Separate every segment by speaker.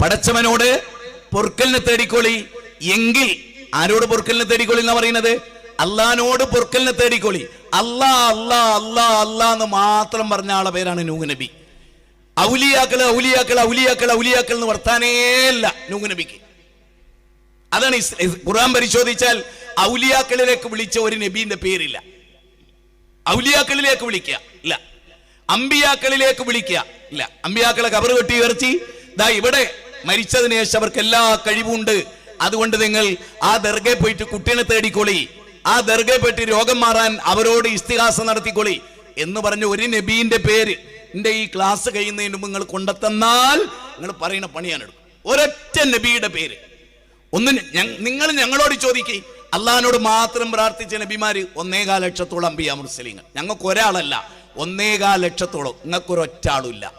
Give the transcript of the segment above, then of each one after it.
Speaker 1: പടച്ചവനോട് പൊറുക്കലിനെ തേടിക്കോളി. എങ്കിൽ ആരോട് പൊറുക്കലിനെ തേടിക്കോളി എന്നാ പറയുന്നത്? അള്ളഹാനോട് പൊറുക്കലിനെ തേടിക്കോളി. അല്ലാ അല്ലാ അല്ലാ അല്ലാ എന്ന് മാത്രം പറഞ്ഞ ആളെ പേരാണ് നൂഹ് നബി. ഔലിയാക്കൾ ഔലിയാക്കൾ ഔലിയാക്കൾ ഔലിയാക്കൾ എന്ന് വർത്താനേല്ല നൂഹ് നബിക്ക്. അതാണ് ഖുർആൻ പരിശോധിച്ചാൽ ഔലിയാക്കളിലേക്ക് വിളിച്ച ഒരു നബീന്റെ പേരില്ല. ഔലിയാക്കളിലേക്ക് വിളിക്കുക ഇല്ല. അമ്പിയാക്കളിലേക്ക് വിളിക്കുക ഇല്ല. അമ്പിയാക്കളെ കബറ് കെട്ടി ഉയർത്തി ദാ ഇവിടെ മരിച്ചതിന് ശേഷം അവർക്ക് എല്ലാ കഴിവുണ്ട്. അതുകൊണ്ട് നിങ്ങൾ ആ ദർഗയെ പോയിട്ട് കുട്ടീനെ തേടിക്കൊളി. ആ ദർഗയെ പോയിട്ട് രോഗം മാറാൻ അവരോട് ഇസ്തിഹാസം നടത്തിക്കൊളി എന്ന് പറഞ്ഞ ഒരു നബീന്റെ പേര് എന്റെ ഈ ക്ലാസ് കഴിയുന്നതിന് നിങ്ങൾ കൊണ്ടെത്തന്നാൽ നിങ്ങൾ പറയുന്ന പണിയാണ് എടുക്കും ഒരൊറ്റ നബിയുടെ പേര്. ഒന്ന് നിങ്ങൾ ഞങ്ങളോട് ചോദിക്കേ. അള്ളഹാനോട് മാത്രം പ്രാർത്ഥിച്ച നബിമാര് ഒന്നേകാൽ ലക്ഷത്തോളം അമ്പിയ മുസ്ലിങ്ങൾ ഞങ്ങൾക്ക് ഒരാളല്ല. ഒന്നേകാൽ ലക്ഷത്തോളം നിങ്ങൾക്ക് ആളുമില്ല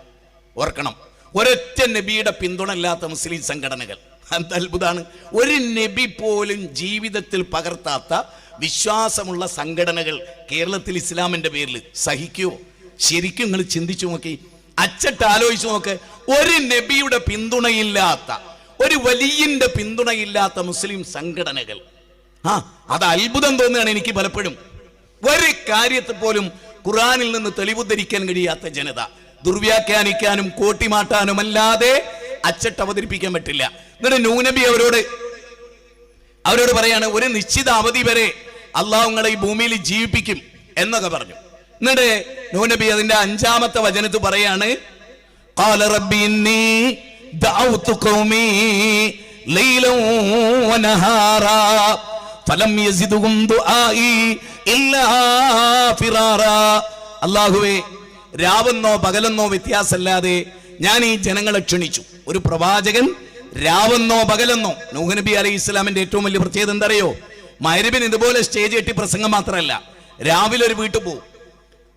Speaker 1: ഓർക്കണം. ഒരൊറ്റ നബിയുടെ പിന്തുണ ഇല്ലാത്ത മുസ്ലിം സംഘടനകൾ. അത് അത്ഭുതമാണ് ഒരു നബി പോലും ജീവിതത്തിൽ പകർത്താത്ത വിശ്വാസമുള്ള സംഘടനകൾ കേരളത്തിൽ ഇസ്ലാമിന്റെ പേരിൽ. സഹിക്കുമോ ശരിക്കും നിങ്ങൾ ചിന്തിച്ചു നോക്കി. അച്ചട്ട് ആലോചിച്ചു നോക്ക്. ഒരു നബിയുടെ പിന്തുണയില്ലാത്ത ഒരു വലിയന്റെ പിന്തുണയില്ലാത്ത മുസ്ലിം സംഘടനകൾ. ആ അത് അത്ഭുതം തോന്നുകയാണ് എനിക്ക് പലപ്പോഴും. ഒരു കാര്യത്തെ പോലും ഖുറാനിൽ നിന്ന് തെളിവുദ്ധരിക്കാൻ കഴിയാത്ത ജനത. ദുർവ്യാഖ്യാനിക്കാനും കോട്ടിമാട്ടാനും അല്ലാതെ അച്ചട്ട് അവതരിപ്പിക്കാൻ പറ്റില്ല എന്നിട്ട് നൂനബി അവരോട് അവരോട് പറയാണ് ഒരു നിശ്ചിത അവധി വരെ അള്ളാഹു നിങ്ങളെ ഈ ഭൂമിയിൽ ജീവിപ്പിക്കും എന്നൊക്കെ പറഞ്ഞു എന്നിട്ട് നൂനബി അതിന്റെ അഞ്ചാമത്തെ വചനത്ത് പറയാണ് قال ربي إني دعوت قومي ليلا ونهارا فلم يزدهم دعائي إلا فرارا അള്ളാഹുവേ രാവെന്നോ പകലെന്നോ വ്യത്യാസമല്ലാതെ ഞാൻ ഈ ജനങ്ങളെ ക്ഷണിച്ചു. ഒരു പ്രവാചകൻ രാവെന്നോ പകലെന്നോ നൂഹ് നബി അലൈഹി ഇസ്ലാമിന്റെ ഏറ്റവും വലിയ പ്രത്യേകത എന്തറിയോ മൈരബിൻ ഇതുപോലെ സ്റ്റേജ് കെട്ടി പ്രസംഗം മാത്രമല്ല രാവിലെ ഒരു വീട്ടിൽ പോകും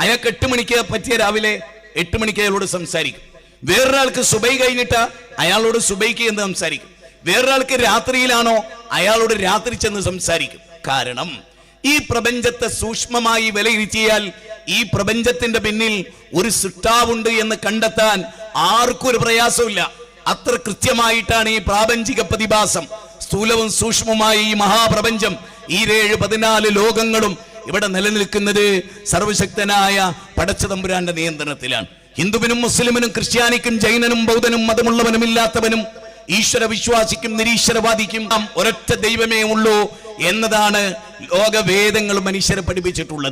Speaker 1: അയാൾക്ക് എട്ട് മണിക്ക് പറ്റിയ രാവിലെ എട്ട് മണിക്ക് അയാളോട് സംസാരിക്കും. വേറൊരാൾക്ക് സുബൈ കഴിഞ്ഞിട്ട് അയാളോട് സുബൈക്ക് എന്ന് സംസാരിക്കും. വേറൊരാൾക്ക് രാത്രിയിലാണോ അയാളോട് രാത്രി ചെന്ന് സംസാരിക്കും. കാരണം ഈ പ്രപഞ്ചത്തെ സൂക്ഷ്മമായി വിലയിരുത്തിയാൽ ഈ പ്രപഞ്ചത്തിന്റെ പിന്നിൽ ഒരു സൃഷ്ടാവുണ്ട് എന്ന് കണ്ടെത്താൻ ആർക്കും ഒരു പ്രയാസമില്ല അത്ര കൃത്യമായിട്ടാണ് ഈ പ്രാപഞ്ചിക പ്രതിഭാസം. സ്ഥൂലവും സൂക്ഷ്മവുമായ ഈ മഹാപ്രപഞ്ചം ഈ ഏഴ് പതിനാല് ലോകങ്ങളും ഇവിടെ നിലനിൽക്കുന്നത് സർവശക്തനായ പടച്ചതമ്പുരാന്റെ നിയന്ത്രണത്തിലാണ്. ഹിന്ദുവിനും മുസ്ലിമിനും ക്രിസ്ത്യാനിക്കും ജൈനനും ബൗദ്ധനും മതമുള്ളവനും ഇല്ലാത്തവനും ഈശ്വര വിശ്വാസിക്കും നിരീശ്വരവാദിക്കും ഒരൊറ്റ ദൈവമേ ഉള്ളൂ എന്നതാണ് ലോകവേദങ്ങൾ മനുഷ്യരെ പഠിപ്പിച്ചിട്ടുള്ളത്.